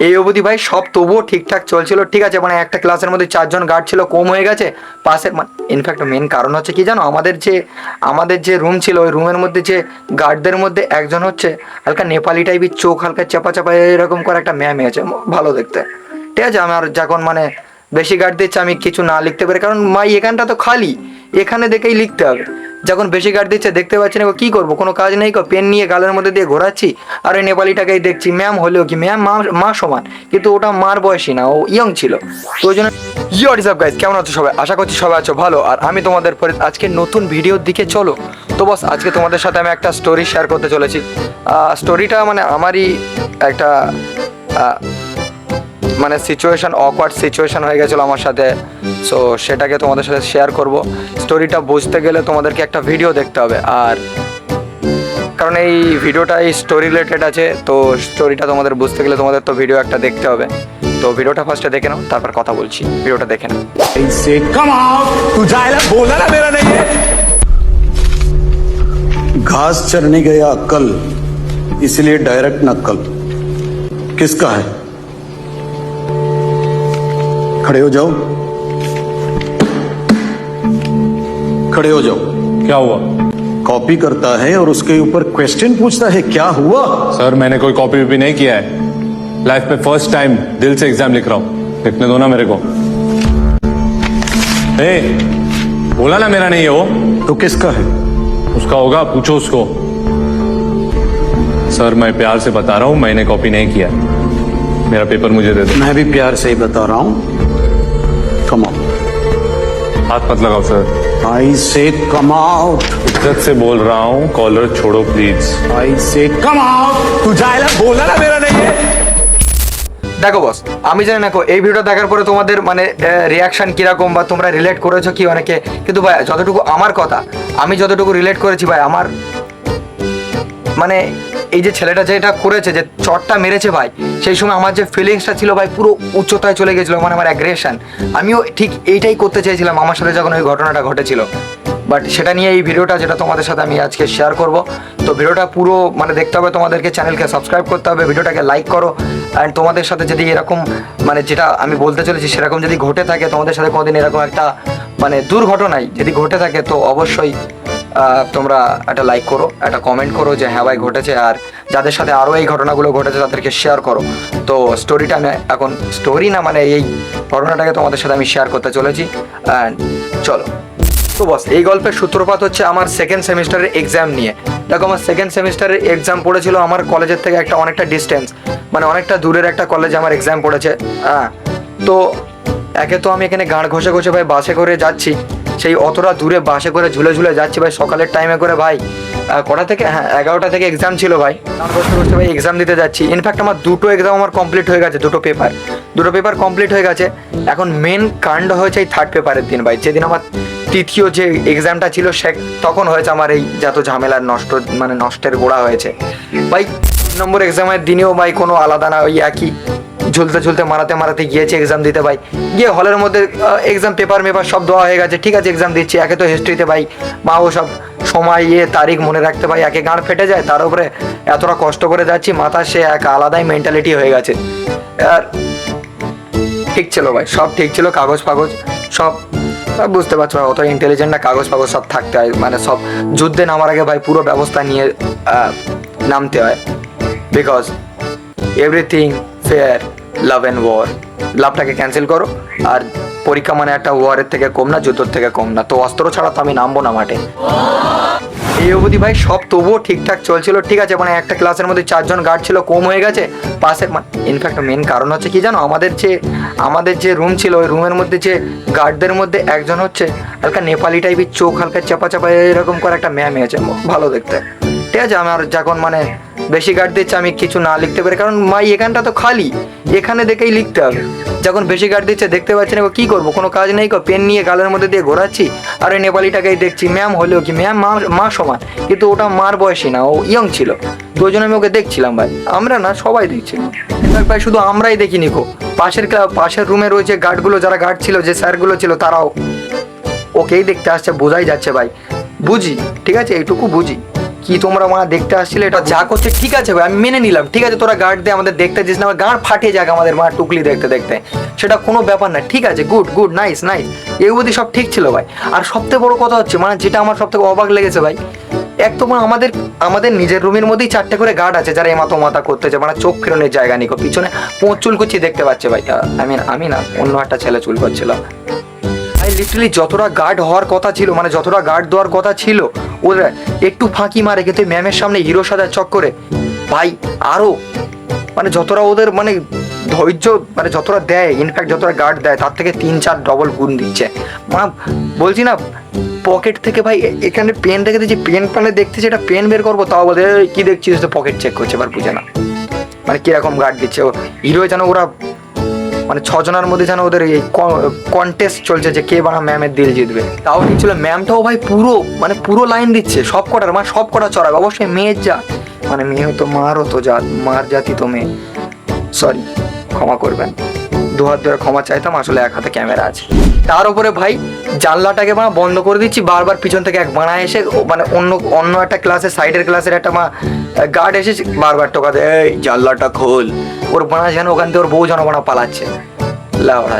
এই অবধি ভাই সব তবুও ঠিকঠাক চলছিল। ঠিক আছে মানে একটা ক্লাসের মধ্যে চারজন গার্ড ছিল, কম হয়ে গেছে। পাশের মানে ইনফ্যাক্ট মেন কারণ হচ্ছে কি জানো? আমাদের যে আমাদের যে রুম ছিল, ওই রুমের মধ্যে যে গার্ডদের মধ্যে একজন হচ্ছে হালকা নেপালি টাইপের চোখ হালকা চাপা চাপা এরকম করে একটা ম্যাম হয়েছে ভালো দেখতে। ঠিক আছে, আমার যখন মানে বেশি গার্ড দিচ্ছে, আমি কিছু না লিখতে পারি। কারণ মাই এখানটা তো খালি। এখানে দেখেই লিখতে হবে। যখন বেশি গার্ড দিচ্ছে, দেখতে পাচ্ছি না কি করব? কোনো কাজ নেই পেন নিয়ে গালের মধ্যে দিয়ে ঘোরাচ্ছি। আর ওই নেপালিটাকেই দেখছি ম্যাম হলেও কি? ম্যাম মা মা সমান। কিন্তু ওটা মার বয়সী না, ও ইয়ং ছিল। তো ওই জন্য ইয়র হিসাব গাইজ কেমন আছো সবাই? আশা করছি সবাই আছো ভালো। আর আমি তোমাদের পরে আজকে নতুন ভিডিওর দিকে চলো। তো বস আজকে তোমাদের সাথে আমি একটা স্টোরি শেয়ার করতে চলেছি। স্টোরিটা মানে আমারই একটা মানে সিচুয়েশন অকওয়ার্ড সিচুয়েশন হয়ে গেছিলো আমার সাথে সো সেটাকে তোমাদের সাথে শেয়ার করব স্টোরিটা বুঝতে গেলে তোমাদেরকে একটা ভিডিও দেখতে হবে আর কারণ এই ভিডিওটা এই স্টোরি রিলেটেড আছে তো স্টোরিটা তোমাদের বুঝতে গেলে তোমাদের তো ভিডিও একটা দেখতে হবে তো ভিডিওটা ফার্স্টে দেখে নাও তারপর কথা বলছি ভিডিওটা দেখে নাও से कम आओ तू जायला बोला ना मेरा नहीं है घास चरने गया कल इसलिए डायरेक्ट नक्कल किसका है खड़े हो जाओ। खड़े हो जाओ। क्या हुआ? कॉपी करता है और उसके ऊपर क्वेश्चन पूछता है क्या हुआ? सर मैंने कोई कॉपी भी नहीं किया है। लाइफ में फ़र्स्ट टाइम दिल से एग्ज़ाम लिख रहा हूँ। लिखने दो ना मेरे को। ए, बोला ना मेरा नहीं है। वो तो किसका है? उसका होगा पूछो उसको। सर मैं प्यार से बता रहा हूँ मैंने कॉपी नहीं किया। मेरा पेपर मुझे दे दो। मैं भी प्यार से ही बता रहा हूँ। हाथ मत लगाओ सर आई से कम आउट इज्जत से बोल रहा हूँ कॉलर छोड़ो प्लीज आई से कम आओ तू जायला बोला ना मेरा नहीं है দেখো বস আমি জানি না কো, এই ভিডিওটা দেখার পরে তোমাদের মানে রিয়াকশন কিরকম বা তোমরা রিলেট করেছো কি অনেকে কিন্তু ভাই যতটুকু আমার কথা আমি যতটুকু রিলেট করেছি ভাই আমার মানে এই যে ছেলেটা যেটা করেছে, যে চটটা মেরেছে ভাই, সেই সময় আমার যে ফিলিংসটা ছিল ভাই পুরো উচ্চতায় চলে গেছিল মানে আমার অ্যাগ্রেশন আমিও ঠিক এইটাই করতে চেয়েছিলাম আমার সাথে যখন ওই ঘটনাটা ঘটেছিল। বাট সেটা নিয়ে এই ভিডিওটা যেটা তোমাদের সাথে আমি আজকে শেয়ার করব, তো ভিডিওটা পুরো মানে দেখতে হবে তোমাদেরকে চ্যানেলকে সাবস্ক্রাইব করতে হবে, ভিডিওটাকে লাইক করো। অ্যান্ড তোমাদের সাথে যদি এরকম মানে যেটা আমি বলতে চলেছি, সেরকম যদি ঘটে থাকে, তোমাদের সাথে কোনোদিন এরকম একটা মানে দুর্ঘটনাই যদি ঘটে থাকে, তো অবশ্যই তোমরা একটা লাইক করো, একটা কমেন্ট করো যে হ্যাঁ ভাই ঘটেছে আর যাদের সাথে আরও এই ঘটনাগুলো ঘটেছে তাদেরকে শেয়ার করো। তো স্টোরিটা এখন স্টোরি না মানে এই ঘটনাটাকে তোমাদের সাথে আমি শেয়ার করতে চলেছি। অ্যান্ড চলো। তো বস এই গল্পের সূত্রপাত হচ্ছে আমার সেকেন্ড সেমিস্টারের এক্সাম নিয়ে। দেখো আমার সেকেন্ড সেমিস্টারের এক্সাম পড়েছিল আমার কলেজের থেকে একটা অনেকটা ডিস্টেন্স মানে অনেকটা দূরের একটা কলেজে আমার এক্সাম পড়েছে। হ্যাঁ তো একে তো আমি এখানে গাঁড় ঘষে ঘষে ভাই বাসে করে যাচ্ছি। সেই অতটা দূরে বাসে করে ঝুলে ঝুলে যাচ্ছি ভাই, সকালের টাইমে করে ভাই। কটা থেকে? হ্যাঁ এগারোটা থেকে এক্সাম ছিল ভাই। ঘষতে ঘষতে ভাই এক্সাম দিতে যাচ্ছি। ইনফ্যাক্ট আমার দুটো এক্সাম আমার কমপ্লিট হয়ে গেছে, দুটো পেপার দুটো পেপার কমপ্লিট হয়ে গেছে। এখন মেন কাণ্ড হয়েছে এই থার্ড পেপারের দিন ভাই। যেদিন আমার তৃতীয় যে এক্সামটা ছিল, সে তখন হয়েছে আমার এই যত ঝামেলার নষ্ট মানে নষ্টের গোড়া হয়েছে। ভাই নম্বর এক্সামের দিনেও ভাই কোনো আলাদা না, ওই একই। ঝুলতে ঝুলতে মারাতে মারাতে গিয়েছে এক্সাম দিতে ভাই। গিয়ে হলের মধ্যে এক্সাম পেপার মেপার সব দেওয়া হয়ে গেছে, ঠিক আছে এক্সাম দিচ্ছি। একে তো হিস্ট্রিতে ভাই মা ও সব সময় ইয়ে তারিখ মনে রাখতে ভাই, একে গাঁড় ফেটে যায়, তার উপরে এতটা কষ্ট করে যাচ্ছি, মাথা সে এক আলাদাই মেন্টালিটি হয়ে গেছে। আর ঠিক ছিল ভাই, সব ঠিক ছিল, কাগজ ফাগজ সব বুঝতে পারছ অত ইন্টেলিজেন্ট না, কাগজ ফাগজ সব থাকতে হয় মানে সব যুদ্ধে নামার আগে ভাই পুরো ব্যবস্থা নিয়ে নামতে হয়। Because everything fair love and war লাভটাকে cancel করো, আর পরীক্ষা মানে একটা ওয়ারের থেকে কম না, যুদ্ধর থেকে কম না। তো অস্ত্র ছাড়া তো আমি নামবো না মাঠে। এই অবধি ভাই, সব তবুও ঠিকঠাক চলছিল। ঠিক আছে মানে একটা ক্লাসের মধ্যে চারজন গার্ড ছিল, কম হয়ে গেছে। পাশের ইনফ্যাক্ট মেন কারণ হচ্ছে কি জানো? আমাদের যে আমাদের যে রুম ছিল, ওই রুমের মধ্যে যে গার্ডদের মধ্যে একজন হচ্ছে হালকা নেপালি টাইপের চোখ হালকা চাপা চাপা এরকম করে একটা ম্যাম আছে। ভালো দেখতে। ঠিক আছে, আমার যখন মানে বেশি গার্ড দিচ্ছে, আমি কিছু না লিখতে পারি। কারণ মাই, এখানটা তো খালি। এখানে দেখেই লিখতে হবে। যখন বেশি গার্ড দিচ্ছে, দেখতে পাচ্ছি না, কি করব? কোনো কাজ নেই গো। পেন নিয়ে গালের মধ্যে দিয়ে ঘোরাচ্ছি। আর ওই নেপালিটাকেই দেখছি। ম্যাম হলেও কি? ম্যাম মা মা সমান। কিন্তু ওটা মার বয়সী না, ও ইয়ং ছিল। তো আমি ওকে দেখছিলাম ভাই। আমরা না, সবাই দেখছিলাম ভাই, শুধু আমরাই দেখিনি কো পাশের পাশের রুমে রয়েছে গার্ডগুলো যারা গার্ড ছিল, যে স্যারগুলো ছিল, তারাও। ওকেই দেখতে আসছে, বোঝাই যাচ্ছে ভাই। বুঝি, ঠিক আছে? এইটুকু বুঝি। কি তোমরা মা দেখতে আসছিলে এটা যা করছে, ঠিক আছে ভাই, আমি মেনে নিলাম, ঠিক আছে, তোরা গার্ড দিয়ে আমাদের দেখতে দিস না, আমার গাঁড় ফাটিয়ে যাক আমাদের মা টুকলি দেখতে দেখতে। সেটা কোনো ব্যাপার না, ঠিক আছে গুড গুড নাইস নাইস অবধি সব ঠিক ছিল ভাই। আর সবথেকে বড় কথা হচ্ছে মানে যেটা আমার সব থেকে অবাক লেগেছে ভাই, এক তো আমাদের আমাদের নিজের রুমের মধ্যেই চারটে করে গার্ড আছে, যারা এমাতো মাথা করতেছে মানে চোখ ফেরনের জায়গা নিকো পিছনে চুল করছি দেখতে পাচ্ছে ভাই। আই মিন আমি না, অন্য একটা ছেলে চুল করছিল লিটারালি যতটা গার্ড হওয়ার কথা ছিল মানে যতটা গার্ড দেওয়ার কথা ছিল ওরা একটু ফাঁকি মারে কিন্তু ম্যামের সামনে হিরো সাজার চক্করে ভাই আরও মানে যতটা ওদের মানে ধৈর্য মানে যতটা দেয় ইনফ্যাক্ট যতটা গার্ড দেয় তার থেকে তিন চার ডবল গুণ দিচ্ছে। মা বলছি না পকেট থেকে ভাই এখানে পেন রেখে দিয়েছি পেন পালে দেখতেছি এটা পেন বের করব তাও বলে "এই, কি দেখছিস? তো পকেট চেক করছে এবার বুঝে না। মানে কীরকম গার্ড দিচ্ছে ও হিরো যেন ওরা মানে ছজনের মধ্যে যেন ওদের এই কন্টেস্ট চলছে যে কে বানা ম্যামের দিল জিতবে। তাও ঠিক ছিল ম্যামটাও ভাই পুরো মানে পুরো লাইন দিচ্ছে, সব কটার মানে সব কটা চড়াবে, অবশ্যই মেয়ের যা মানে মেয়ে তো মার হতো জাত, মার জাতি তো মেয়ে। সরি ক্ষমা করবেন। দু হাত ধরে ক্ষমা চাইতাম, আসলে এক হাতে ক্যামেরা আছে। তার উপরে ভাই জানলাটাকে মা বন্ধ করে দিচ্ছি, বারবার পিছন থেকে এক বানা এসে মানে অন্য অন্য একটা ক্লাসের সাইডের ক্লাসের একটা মা গার্ড এসে বারবার টোকাতে এই, জানলাটা খোল। ওর বানা যেন ওখান থেকে ওর বউ যেন পালাচ্ছে। লাউড়া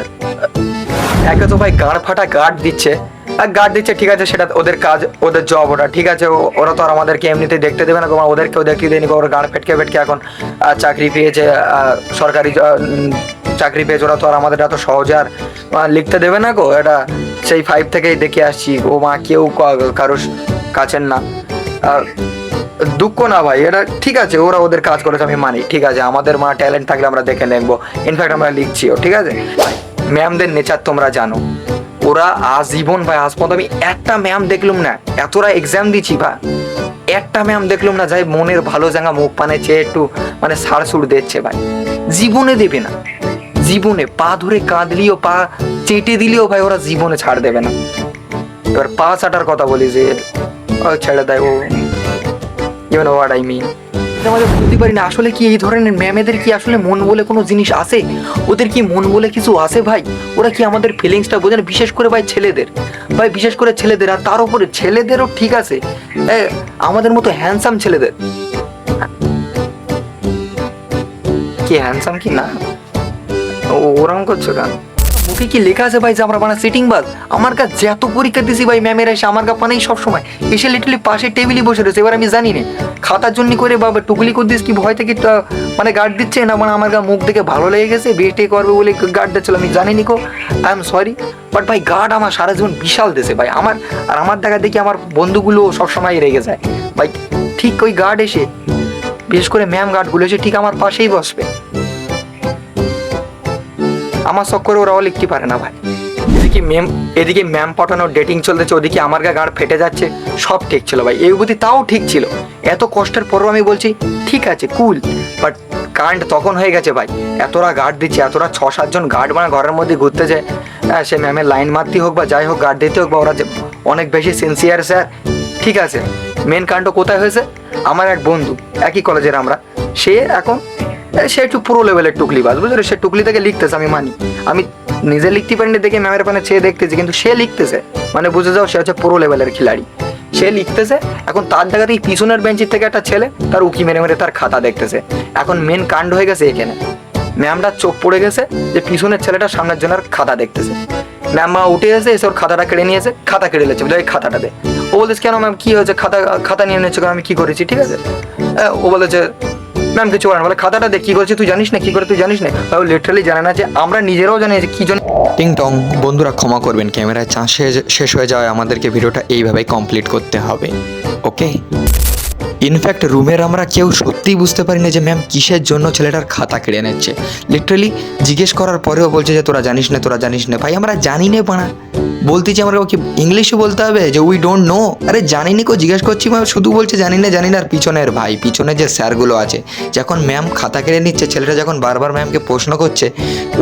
একে তো ভাই গাঁড় ফাটা গার্ড দিচ্ছে। গার্ড দিচ্ছে, ঠিক আছে, সেটা ওদের কাজ, ওদের জব ওটা, ঠিক আছে ওরা তো আর আমাদেরকে এমনিতে দেখতে দেবে না কারণ ওদেরকেও দেখতে দেয়নি ওরা গাঁড় ফেটকে ফেটকে এখন চাকরি পেয়েছে সরকারি চাকরি পেয়েছে, ওরা তো আর আমাদের এত সহজে আর লিখতে দেবে না গো, এটা সেই ফাইভ থেকেই দেখে আসছি, ও মা কেউ কারোর কাছের না। দুঃখ না ভাই, এটা ঠিক আছে, ওরা ওদের কাজ করেছে, আমি মানি, ঠিক আছে, আমাদের মা ট্যালেন্ট থাকলে আমরা দেখে নেব ইনফ্যাক্ট আমরা লিখছিও ঠিক আছে? ম্যামদের নেচার তোমরা জানো। ওরা আজীবন ভাই, আজ পর্যন্ত আমি একটা ম্যাম দেখলুম না। এতটা এক্সাম দিচ্ছি ভাই। একটা ম্যাম দেখলুম না, যাই মনের ভালো জাঙ্গা মুখ পানে চেয়ে একটু মানে সার সুর দিচ্ছে ভাই। জীবনে দেবে না। জীবনে পা ধরে কাঁদলিও, পা চেটে দিলেও ভাই ওরা জীবনে ছাড় দেবে না। এবার পা চাটার কথা বলি যে ছেড়ে দেয় ও you know what I mean আমাদের বুঝতে পারি না, আসলে কি এই ধরনের ম্যামেদের কি আসলে মন বলে কোনো জিনিস আছে? ওদের কি মন বলে কিছু আছে ভাই? ওরা কি আমাদের ফিলিংসটা বোঝে না? বিশেষ করে ভাই ছেলেদের। ভাই, বিশেষ করে ছেলেদের। আর তার উপরে ছেলেদেরও ঠিক আছে। আমাদের মতো হ্যান্ডসাম ছেলেদের। কি হ্যান্ডসাম কি না? ওরম করছ কেন? মুখে কি লেখা আছে ভাই যে আমরা বানা সিটিং বাস আমার কাছে যত পরীক্ষা দিছি ভাই ম্যামের এসে আমার কাছে পানেই সবসময়। এসে লিটারলি পাশে টেবিলই বসে রয়েছে, এবার আমি জানি না। খাতার জন্য করে বাবা টুকলি করে দিস কি ভয় থেকে মানে গার্ড দিচ্ছে না? মানে আমার মুখ দেখে ভালো লেগে গেছে বিয়ে টিয়ে করবে বলে গার্ড দিচ্ছিল, আমি জানিনি কো আই এম সরি বাট ভাই গার্ড আমার সারা জীবন বিশাল দেশে ভাই। আমার, আর আমার দেখা দেখি আমার বন্ধুগুলো সবসময় রেগে যায়। ভাই ঠিক ওই গার্ড এসে, বিশেষ করে ম্যাম গার্ডগুলো এসে ঠিক আমার পাশেই বসবে। আমার শখ করে ওরাও লিখতে পারে না ভাই। এদিকে ম্যাম এদিকে ম্যাম পাঠানোর ডেটিং চলতেছে ওদিকে আমার গা গাড় ফেটে যাচ্ছে সব ঠিক ছিল ভাই। এই অবধি তাও ঠিক ছিল। এত কষ্টের পরও আমি বলছি ঠিক আছে কুল বাট কারেন্ট তখন হয়ে গেছে ভাই। এতটা গার্ড দিচ্ছে এতটা ছ সাতজন গার্ড মানে ঘরের মধ্যে ঘুরতেছে। হ্যাঁ, সে ম্যামের লাইন মারতে হোক বা যাই হোক গার্ড দিতে হোক বা ওরা অনেক বেশি সিনসিয়ার স্যার ঠিক আছে। মেন কাণ্ড কোথায় হয়েছে? আমার এক বন্ধু একই কলেজের আমরা। সে এখন সে একটু পুরো লেভেলের টুকলি বাস, বুঝলি? সে টুকলি থেকে লিখতেছে, আমি মানি। আমি নিজে লিখতে পারিনি দেখে ম্যামের পানে চেয়ে দেখতেছি, কিন্তু সে লিখতেছে। মানে বুঝে যাও, সে হচ্ছে পুরো লেভেলের খিলাড়ি। সে লিখতেছে, এখন তার জায়গাতেই পিছনের বেঞ্চের থেকে একটা ছেলে, তার উকি মেরে মেরে তার খাতা দেখতেছে। এখন মেন কাণ্ড হয়ে গেছে এখানে। ম্যামটার চোখ পড়ে গেছে যে পিছনের ছেলেটা সামনের জনের খাতা দেখতেছে। ম্যাম মা উঠে এসে এসে ওর খাতাটা কেড়ে নিয়েছে খাতা কেড়ে নিয়েছে বলে খাতাটা দে। ও বলেছে কেন ম্যাম কি হয়েছে? খাতা খাতা নিয়ে নিয়েছে আমি কি করেছি? ঠিক আছে? ও বলেছে ম্যাম, কিছু করেন বলে খাতাটা দেখ, কি করেছে তুই জানিস না, কি করে তুই জানিস না? তাও লিটারালি জানে না যে আমরা নিজেরাও জানি যে কি জন্য টিং টং বন্ধুরা ক্ষমা করবেন, ক্যামেরায় চাষ শেষ হয়ে যাওয়ায় আমাদেরকে ভিডিওটা এইভাবেই কমপ্লিট করতে হবে ওকে ইনফ্যাক্ট রুমের আমরা কেউ সত্যিই বুঝতে পারি না যে ম্যাম কিসের জন্য ছেলেটার খাতা কেড়ে নিচ্ছে? লিটারালি জিজ্ঞেস করার পরেও বলছে যে, তোরা জানিস না, তোরা জানিস না। ভাই, আমরা জানি না বানা বলতে যে আমরা কি ইংলিশে বলতে হবে যে উই ডোন্ট নো আরে জানিনি কো, জিজ্ঞেস করছি ম্যাম শুধু বলছে জানি না জানি না। আর পিছনের ভাই, পিছনে যে স্যারগুলো আছে, যখন ম্যাম খাতা কেড়ে নিচ্ছে, ছেলেটা যখন বারবার ম্যামকে প্রশ্ন করছে,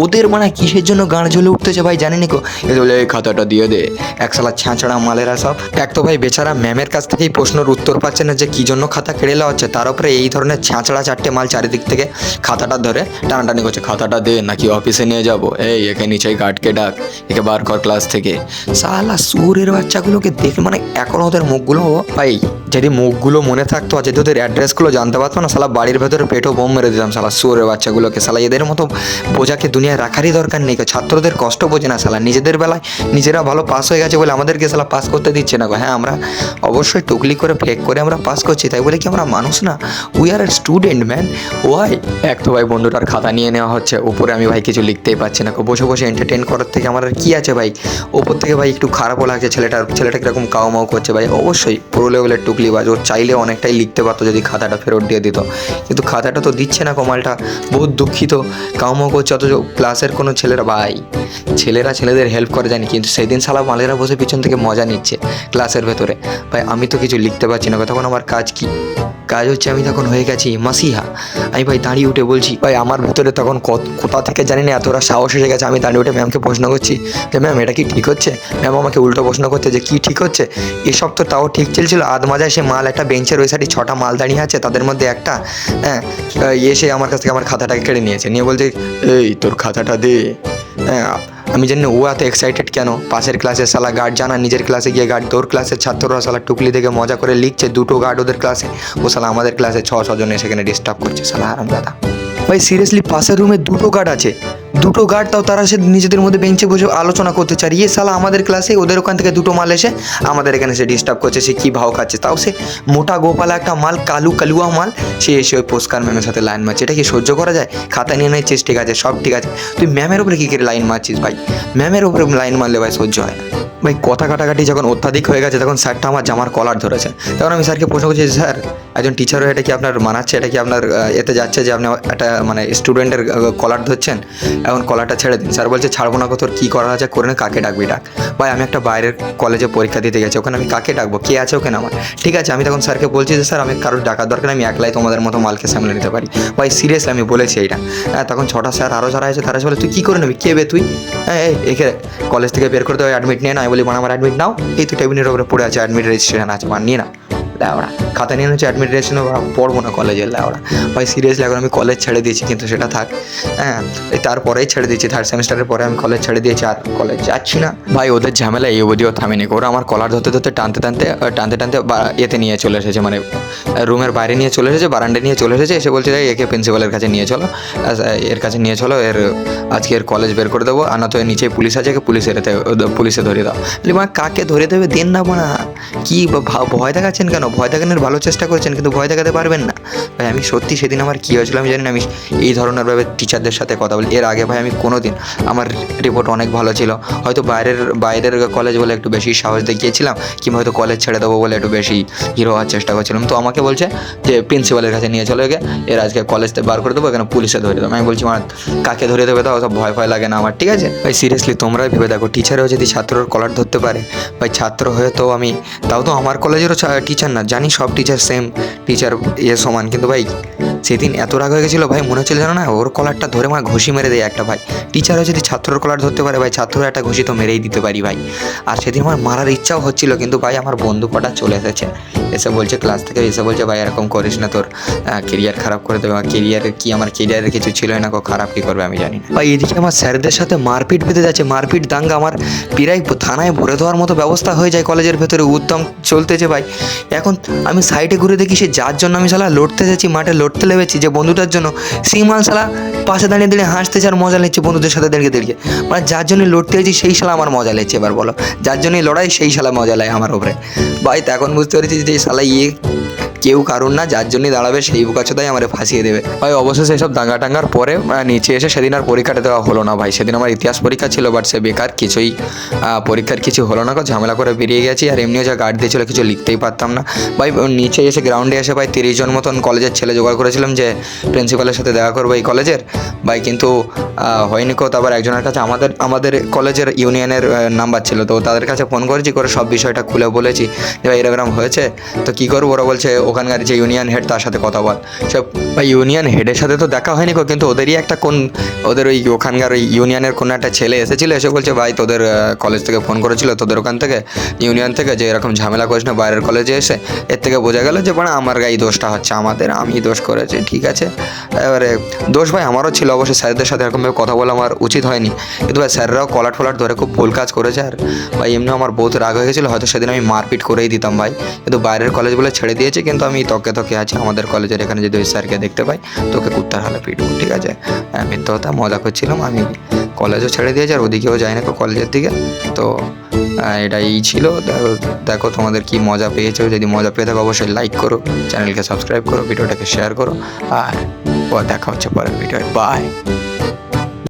ওদের মানে কিসের জন্য গান জ্বলে উঠতেছে ভাই জানিনি কো? এ বলে, এই খাতাটা দিয়ে দে। এক সালা ছ্যাঁচড়া মালেরা সব। এক তো ভাই, বেচারা ম্যামের কাছ থেকেই প্রশ্নের উত্তর পাচ্ছে না যে, কি জন্য খাতা কেড়ে নেওয়া হচ্ছে। তার উপরে এই ধরনের ছ্যাঁচড়া চারটে মাল চারিদিক থেকে খাতাটা ধরে টানাটানি করছে। খাতাটা দে, নাকি অফিসে নিয়ে যাব। এই, একে নিচে গার্ডকে ডাক। একে বার কর ক্লাস থেকে। সালা সুরের বাচ্চাগুলোকে দেখে মানে এখন ওদের মুখগুলো ভাই, যদি মুখগুলো মনে থাকতো আর যদি ওদের অ্যাড্রেসগুলো জানতে পারতো না সালা বাড়ির ভেতরে পেটও বোম মেরে দিতাম সালা সুরের বাচ্চাগুলোকে। সালা এদের মতো বোঝাকে দুনিয়ায় রাখারই দরকার নেই। ছাত্রদের কষ্ট বোঝে না সালা নিজেদের বেলায় নিজেরা ভালো পাস হয়ে গেছে বলে আমাদেরকে সালা পাস করতে দিচ্ছে না হ্যাঁ আমরা অবশ্যই টুকলি করে ফেক করে আমরা পাস করছি। তাই বলে কি আমরা মানুষ না? We are student man why এক তো ভাই বন্ধুটার খাতা নিয়ে নেওয়া হচ্ছে। ওপরে আমি ভাই কিছু লিখতেই পারছি না। বসে বসে এন্টারটেন করার থেকে আমার আর কি আছে ভাই? ওপর থেকে ভাই একটু খারাপও লাগছে। ছেলেটার ছেলেটা কীরকম কাউ মাউ করছে ভাই? অবশ্যই পুরো লেভেলের টুকলি বাজ। ওর চাইলে অনেকটাই লিখতে পারতো যদি খাতাটা ফেরত দিয়ে দিত। কিন্তু খাতাটা তো দিচ্ছে না কমালটা। বহুত দুঃখিত। কাউ মাউ করছে অথচ ক্লাসের কোনো ছেলেরা ভাই। ছেলেরা ছেলেদের হেল্প করে জানি, কিন্তু সেদিন সালা মালেরা বসে পিছন থেকে মজা নিচ্ছে ক্লাসের ভেতরে। ভাই, আমি তো কিছু লিখতে পারছি না। তখন আমার কাজ কি কাজ হচ্ছে আমি তখন হয়ে গেছি মাসিহা। আমি ভাই দাঁড়িয়ে উঠে বলছি, ভাই, আমার ভেতরে তখন কোথা থেকে জানি না এতটা সাহস এসে গেছে, আমি দাঁড়িয়ে উঠে ম্যামকে প্রশ্ন করছি, যে ম্যাম এটা কি ঠিক হচ্ছে? ম্যাম আমাকে উল্টো প্রশ্ন করছে যে, কি ঠিক হচ্ছে? এসব তো তাও ঠিক চলছিল আধ মাজায় সে মাল একটা বেঞ্চের ওই সাইডে ছটা মাল দাঁড়িয়ে আছে, তাদের মধ্যে একটা হ্যাঁ এসে আমার কাছ থেকে আমার খাতাটাকে কেড়ে নিয়েছে। নিয়ে বলছে, এই, তোর খাতাটা দে। আমি জানি ও এত এক্সাইটেড কেন? পাশের ক্লাসে সালা গার্ড জানা নিজের ক্লাসে গিয়ে গার্ড তোর ক্লাসের ছাত্ররা সালা টুকলি থেকে মজা করে লিখছে, দুটো গার্ড ওদের ক্লাসে ও সালা আমাদের ক্লাসে ছ ছজনে সেখানে ডিস্টার্ব করছে সালা আরাম দাদা ভাই সিরিয়াসলি পাশের রুমে দুটো গার্ড আছে? দুটো গার্ড তাও তারা সে নিজেদের মধ্যে বেঞ্চে বসে আলোচনা করতে চায়। ইয়ে সালা আমাদের ক্লাসে ওদের ওখান থেকে দুটো মাল এসে আমাদের এখানে সে ডিস্টার্ব করছে, সে কী ভাও খাচ্ছে? তাও সে মোটা গোপালা একটা মাল, কালু কালুয়া মাল, সে এসে ওই পোস্কার ম্যামের সাথে লাইন মারছে। এটা কি সহ্য করা যায়? খাতা নিয়ে নিচ্ছিস ঠিক আছে, সব ঠিক আছে। তুই ম্যামের উপরে কী করে লাইন মারছিস ভাই? ম্যামের উপরে লাইন মারলে ভাই সহ্য হয় না। ভাই কথা কাটাকাটি যখন অত্যাধিক হয়ে গেছে, তখন স্যারটা আমার জামার কলার ধরেছে। তখন আমি স্যারকে প্রশ্ন করছি, স্যার, একজন টিচার হয়ে এটা কি আপনার মানাচ্ছে? এটা কি আপনার এতে যাচ্ছে যে আপনি একটা মানে স্টুডেন্টের কলার ধরছেন? এখন কলারটা ছেড়ে দিন। স্যার বলছে, ছাড়বো না কত কী করা আছে? করে না, কাকে ডাকবি ডাক? ভাই, আমি একটা বাইরের কলেজে পরীক্ষা দিতে গেছি, ওখানে আমি কাকে ডাকবো? কে আছে ওখানে আমার? ঠিক আছে, আমি তখন স্যারকে বলছি যে, স্যার, আমি কারোর ডাকার দরকার আমি একলাই তোমাদের মতো মালকে সামলে নিতে পারি। ভাই সিরিয়াসলি আমি বলেছি এইটা। হ্যাঁ তখন ছটা স্যার আরও যারা আছে, তারা বলে, তুই কী করে নেবি? কে বে তুই? হ্যাঁ একে কলেজ থেকে বের করে দেওয়া অ্যাডমিট নিয়ে না, আমি বলি আমার অ্যাডমিট নাও। এই, তুই টেবিলের ওপরে পড়ে আছে অ্যাডমিট রেজিস্ট্রেশন আছে মানে নিয়ে না। লেওড়া খাতা নিয়ে হচ্ছে অ্যাডমিট পড়ব না কলেজের লেওড়া ভাই সিরিয়াসলি এখন আমি কলেজ ছেড়ে দিয়েছি কিন্তু সেটা থাক। হ্যাঁ তারপরেই ছেড়ে দিয়েছি থার্ড সেমিস্টারের পরে আমি কলেজ ছেড়ে দিয়েছি আর কলেজ যাচ্ছি না। ভাই ওদের ঝামেলা এই অবধিও থামেনি। ওরা আমার কলার ধরতে ধরতে টানতে টানতে টানতে টানতে এতে নিয়ে চলে এসেছে মানে রুমের বাইরে নিয়ে চলে এসেছে বারান্ডে নিয়ে চলে এসেছে এসে বলছে "এই, একে প্রিন্সিপালের কাছে নিয়ে চলো। এর কাছে নিয়ে চলো এর আজকে এর কলেজ বের করে দেবো আর না তো নিচে পুলিশ আছে একে পুলিশের পুলিশে ধরিয়ে দাও। বলি, মা কাকে ধরে দেবে? দেন না বোনা। কি ভয় দেখাচ্ছেন কেন? ভয় দেখানোর ভালো চেষ্টা করছেন, কিন্তু ভয় দেখাতে পারবেন না। ভাই, আমি সত্যি সেদিন আমার কী হয়েছিল আমি জানি না, আমি এই ধরনের ভাবে টিচারদের সাথে কথা বলি। এর আগে ভাই, আমি কোনো দিন আমার রিপোর্ট অনেক ভালো ছিল। হয়তো বাইরের বাইরের কলেজ বলে একটু বেশি সাহস দেখিয়েছিলাম, কিংবা হয়তো কলেজ ছেড়ে দেবো বলে একটু বেশি হিরো হওয়ার চেষ্টা করছিলাম। তো আমাকে বলছে যে প্রিন্সিপালের কাছে নিয়ে চলে গে এর আজকে কলেজ থেকে বার করে দেবো, এখানে পুলিশে ধরে দেবো। আমি বলছি আমার কাকে ধরে দেবে তাও সব ভয় ভয় লাগে না আমার, ঠিক আছে? ভাই সিরিয়াসলি তোমরাই ভেবে দেখো টিচারেও যদি ছাত্রর কলার ধরতে পারে, ভাই, ছাত্র হয়ে তো আমি, তাও তো আমার কলেজেরও টিচার না, জানি সব টিচার সেম টিচার ইয়ে সমান। কিন্তু ভাই, সেদিন এত রাগ হয়ে গেছিল, ভাই, মনে হচ্ছিল জানো না, ওর কলারটা ধরে মা ঘুষি মেরে দেয় একটা, ভাই। টিচারও যদি ছাত্রর কলার ধরতে পারে, ভাই ছাত্র একটা ঘুষি তো মেরেই দিতে পারি, ভাই। আর সেদিন আমার মারার ইচ্ছাও হচ্ছিল, কিন্তু ভাই, আমার বন্ধু কটা চলে এসেছে। এসে বলছে ক্লাস থেকে, এসে বলছে, ভাই, এরকম করিস না তোর কেরিয়ার খারাপ করে দেবে কেরিয়ারের কি, আমার কেরিয়ারের কিছু ছিলই না, কো খারাপ কি করবে আমি জানি না। ভাই, এদিকে আমার স্যারদের সাথে মারপিট বেঁধে যাচ্ছে, মারপিট দাঙ্গা আমার প্রায় থানায় ভরে দেওয়ার মতো ব্যবস্থা হয়ে যায় কলেজের ভেতরে, উদ্যম চলতেছে ভাই। এখন আমি সাইডে ঘুরে দেখি সে যার জন্য আমি শালা লড়তে যাচ্ছি, মাঠে লড়তে লেগেছি যে বন্ধুটার জন্য সেই মাল শালা পাশে দাঁড়িয়ে দাঁড়িয়ে হাসতে চার মজা নিচ্ছে বন্ধুদের সাথে দাঁড়িয়ে দাঁড়িয়ে মানে যার জন্য লড়তে গেছি সেই শালা আমার মজা লেগেছে, এবার বলো। যার জন্যই লড়াই, সেই শালা মজা লাগে আমার ওপরে ভাই, তো এখন বুঝতে পেরেছি যে এই শালা ইয়ে কেউ কারণ না, যার জন্যই দাঁড়াবে সেই বুকাচোদাই আমার ফাঁসিয়ে দেবে। ভাই, অবশেষে এসব দাঙ্গা টাঙ্গার পরে নিচে এসে সেদিন আর পরীক্ষাটা দেওয়া হলো না ভাই। সেদিন আমার ইতিহাস পরীক্ষা ছিল বাট সে বেকার, কিছুই পরীক্ষার কিছু হলো না ঝামেলা করে বেরিয়ে গেছি। আর এমনিও যা গার্ড দিয়েছিল, কিছু লিখতেই পারতাম না। ভাই নিচে এসে গ্রাউন্ডে এসে ভাই তিরিশ জন মতন কলেজের ছেলে জোগাড় করেছিলাম যে প্রিন্সিপালের সাথে দেখা করব এই কলেজের ভাই, কিন্তু হয়নি কো তারপর একজনের কাছে আমাদের আমাদের কলেজের ইউনিয়নের নাম্বার ছিল। তো তাদের কাছে ফোন করেছি, করে সব বিষয়টা খুলে বলেছি যে ভাই, এরকম হয়েছে? তো কী করব? ওরা বলছে ও ওখানকার যে ইউনিয়ন হেড তার সাথে কথা বল। সব ভাই ইউনিয়ন হেডের সাথে তো দেখা হয়নি কিন্তু ওদেরই একটা কোন, ওদের ওই ওখানকার ওই ইউনিয়নের কোনো একটা ছেলে এসেছিল, এসে বলছে, ভাই, তোদের কলেজ থেকে ফোন করেছিল, তোদের ওখান থেকে ইউনিয়ন থেকে, যে এরকম ঝামেলা করিস না, বাইরের কলেজে এসে। এর থেকে বোঝা গেল যে মানে আমার গায়ে দোষটা হচ্ছে আমাদের আমি দোষ করেছি, ঠিক আছে? এবারে দোষ ভাই আমারও ছিল, অবশ্যই স্যারদের সাথে এরকমভাবে কথা বলা আমার উচিত হয়নি। কিন্তু ভাই, স্যাররাও কলাট ফলাট ধরে খুব ভুল কাজ করেছে, আর ভাই এমনি আমার বহুত রাগ হয়ে গেছিল, হয়তো সেদিন আমি মারপিট করেই দিতাম ভাই। কিন্তু বাইরের কলেজ বলে ছেড়ে দিয়েছে, কিন্তু আমি তকে তকে আছি আমাদের কলেজের এখানে যদি ওই স্যারকে দেখতে পাই তোকে কুত্তার হালে পিটবো ঠিক আছে? হ্যাঁ মিথ্যা কথা মজা করছিলাম। আমি কলেজও ছেড়ে দিয়েছি আর ওদিকেও যাই না কলেজের দিকে। তো আহ, এটাই ছিল। দেখো- তোমাদের কি মজা পেয়েছ। যদি মজা পেয়ে থাকো অবশ্যই লাইক করো চ্যানেলকে সাবস্ক্রাইব করো ভিডিওটাকে শেয়ার করো। আর দেখা হচ্ছে পরের ভিডিও বাই